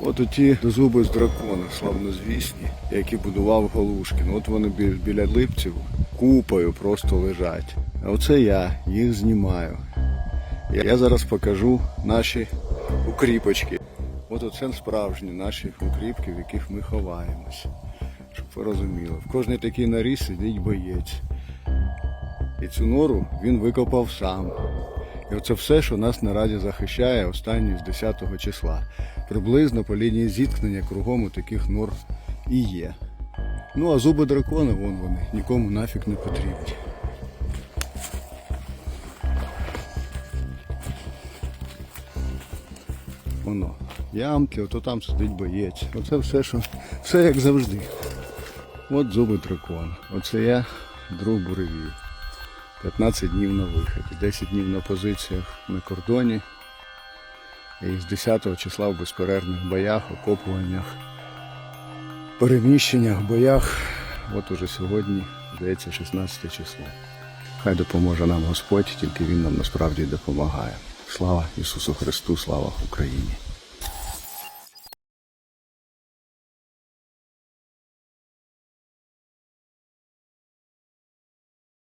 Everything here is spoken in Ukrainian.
От оті зуби з дракона, славнозвісні, які будував Галушкін. От вони бі- біля липців купою просто лежать. А оце я їх знімаю. Я зараз покажу наші укріпочки. От оце справжні наші укріпки, в яких ми ховаємось. Щоб ви розуміли. В кожній такій норі сидить боєць. І цю нору він викопав сам. І оце все, що нас наразі захищає останні з 10 числа. Приблизно по лінії зіткнення кругом у таких нор і є. Ну а зуби дракона, вон вони, нікому нафіг не потрібні. Воно. Ямки, ото там сидить боєць. Оце все, що все як завжди. От зуби дракона. Оце я друг буревій. 15 днів на виході, 10 днів на позиціях на кордоні. І з 10 числа в безперервних боях, окопуваннях, переміщеннях, боях. От уже сьогодні, здається, 16 число. Хай допоможе нам Господь, тільки Він нам насправді допомагає. Слава Ісусу Христу, слава Україні!